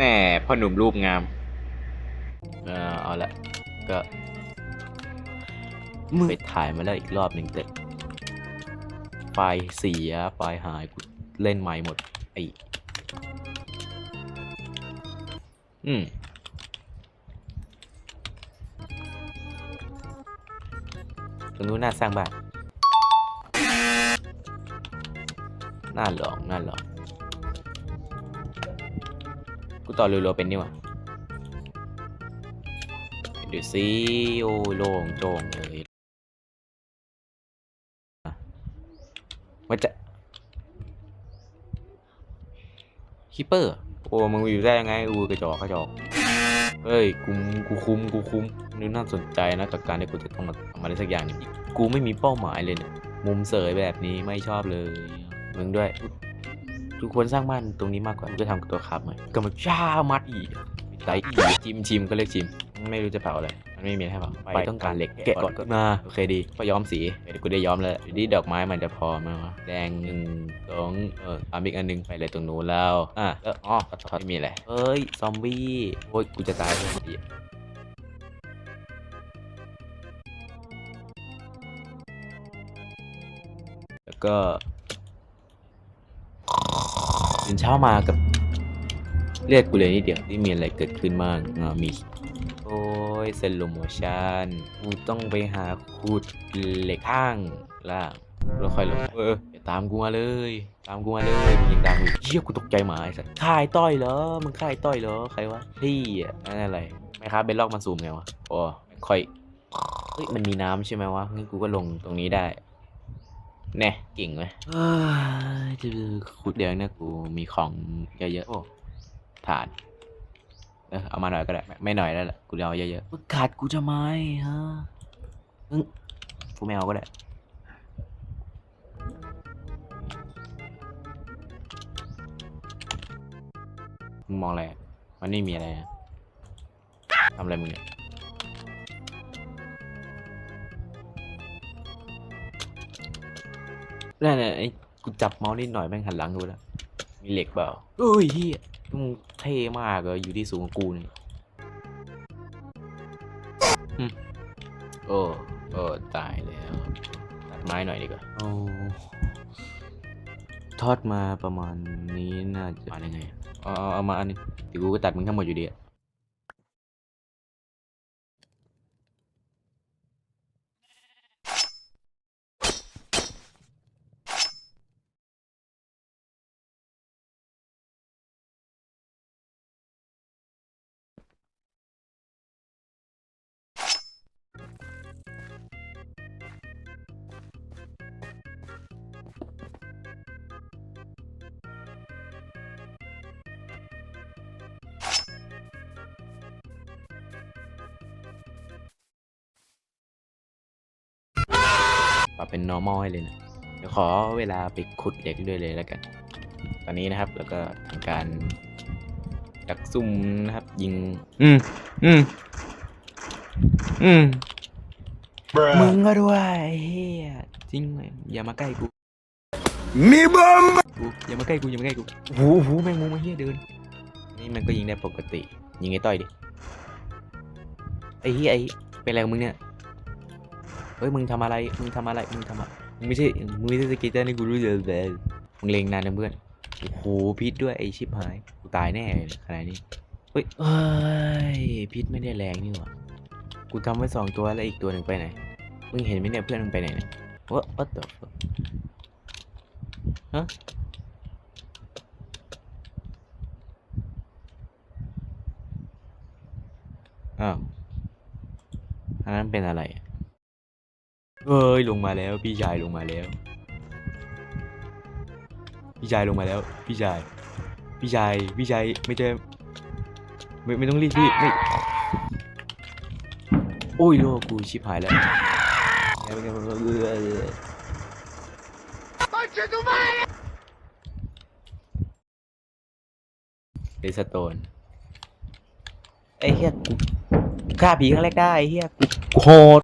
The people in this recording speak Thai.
แน่พ่อหนุ่มรูปงาม เออเอาละก็ไปถ่ายมาแล้วอีกรอบหนึ่งแต่ไฟล์เสียไฟล์หายกูเล่นใหม่หมดไออืมตรงนู้นน่าสร้างบ้านน่าหลองน่าหลอง กูต่อร็วๆเป็นนี่วะดูสิโอ้โล่งโจงเลยอะมันจะคิปเปอร์ โอ้มึงอยู่ได้ยังไงอูกระจอกกระจอกเฮ้ยกูกูคุ้มกูคุ้มนี่น่าสนใจนะกับการที่กูจะต้องมาทำอะไรสักอย่างนึงกูไม่มีเป้าหมายเลยเนี่ยมุมเสยแบบนี้ไม่ชอบเลย มึงด้วย กูควรสร้างบ้านตรงนี้มากกว่ากูจะทำกับตัวครับหน่อยก็มาจ้ามัดอีกไตอีกจิมชิมก็เรียกชิม ไม่รู้จะเผาอะไร มันไม่มีให้เผาไปต้องการเหล็กแกะก่อนมาโอเคดีก็ย้อมสีเดี๋ยวกูได้ย้อมแล้วเดี๋ยวนี้ดอกไม้มันจะพอไหมวะแดงหนึ่งสองเออตามอีกอันหนึงไปเลยตรงนู้นแล้วอะแล้วอ๋อไม่มีอะไรเอ้ยซอมบี้โอ้ยกูจะตายแล้วเหี้ยแล้วก็ ตื่นเช้ามากับ เรียกกูเลยนิดเดียวที่มีอะไรเกิดขึ้นบ้างอ่ามี โอ้ยเซลโลโมชันกูต้องไปหาขุดเหล็กข้างล่างแล้วค่อยลงเอออย่าตามกูมาเลย ตามกูมาเลยมึงยังดังอยู่เชี่ยกูตกใจหมาไอ้สัสค่ายต้อยเหรอมึงค่ายต้อยเหรอใครวะพี่อะนั่นอะไรไม่ครับเบนลอกมันซูมไงวะโอ้ค่อยเฮ้ยมันมีน้ำใช่ไหมวะงั้นกูก็ลงตรงนี้ได้ แน่เก่งไหมเอ้ยจะขุดเดี๋ยวนะกูมีของเยอะๆโอ้ถ่านเออเอามาหน่อยก็ได้ไม่ไม่หน่อยแล้วแหละกูจะเอาเยอะๆมึงขาดกูจะไหมฮะมึงกูไม่เอาก็ได้มึงมองอะไรอะมันไม่มีอะไรอะทำอะไรมึงเนี่ย นั่นน่ะไอ้กูจับเมาส์นิดหน่อยแม่งหันหลังกูแล้ว มีเหล็กเปล่าเอ้ยเฮียมึงเท่มากเลยอยู่ที่สูงกว่ากูนี่หึโอ้โอ้ตายแล้วตัดไม้หน่อยดีกว่าโอ้ทอดมาประมาณนี้น่าจะมาได้ไงอะเอาเอาเอามาอันนึงเดี๋ยวกูก็ตัดมึงทั้งหมดอยู่ดีอะ ปรับเป็น normal ให้เลยนะเดี๋ยวขอเวลาไปขุดเหล็กด้วยเลยแล้วกัน ตอนนี้นะครับ แล้วก็ทำการดักซุ่มนะครับ ยิง อืมอืมอืมมึงก็ด้วยเฮียจริงเลยอย่ามาใกล้กูมีบอมกูอย่ามาใกล้กูอย่ามาใกล้กูโอ้โหโอ้โหแมงมุมมาเฮียเดิน นี่มันก็ยิงได้ปกติ ยิงไอ้ต้อยดิไอ้เฮียไอ้เป็นอะไรของมึงเนี่ย เฮ้ยมึงทำอะไร มึงทำอะไร มึงทำอะไรมึงไม่ใช่ มึงไม่ใช่สเกิเตอร์นี่กูรู้อยู่แล้วมึงเลงนานนะเพื่อน โอ้โหพิษด้วยไอชิบหาย กูตายแน่ขนาดนี้ เฮ้ยเอ้ยพิษไม่ได้แรงนี่หว่า กูทำไว้สองตัวแล้วอีกตัวหนึ่งไปไหน มึงเห็นไหมเนี่ยเพื่อนมึงไปไหนเนี่ย What what the fuck ฮะอ้าวอันนั้นเป็นอะไร เอ้ยลงมาแล้วพี่ชายลงมาแล้ว พี่ชายลงมาแล้ว พี่ชาย พี่ชายพี่ชายไม่ใช่ไม่ไม่ต้องรีบพี่ไม่โอ้ยโลกกูชิบหายแล้วเดสโตนไอ้เหี้ยกูฆ่าผีครั้งแรกได้ไอ้เหี้ยกูโหด